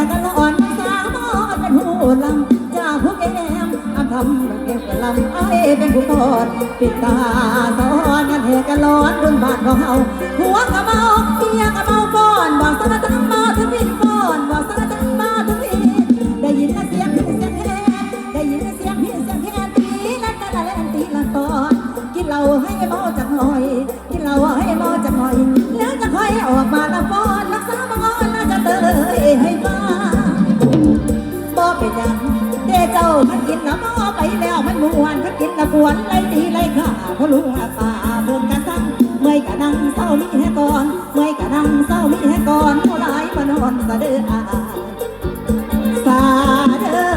แต่กันละอ่อนสาวเป็นหูลำจากผู้แก้มอันทำแก้มกรบลำไอ้เป็นผู้ทอดปิดตาสอนกันแห่กันร้อนบนบาดของเฮาหัวกระเมาเมียกระเมาฟ้อนบอกสะทั้งมาถึงวินฟ้อนบอกสะทั้งมาทั้งวินได้ยินเสียงพี่เสียงแค่ได้ยินเสียงพี่เสียงแค่ตีนั่นกันละเล่นตีละตอนกินเหล้าให้เมาจักหน่อยกินเหล้าให้เมาจักหน่อยแล้วจะคอยออกมาละฟ้อนรักษามางอนน่าจะเตยให้ จ้ะเด้เจ้ามันกินน้ำมอไปแล้วมันมวนมันกินกะกวนไรตีไรข้าเพราะลุอาป่าเบิ่งกันทั้งเมื่อกะนั่งเศร้ามีแห่ก่อนเมื่อกะนั่งเศร้ามีแห่ก่อนผู้ร้ายมานอนสะเดือสาเดือ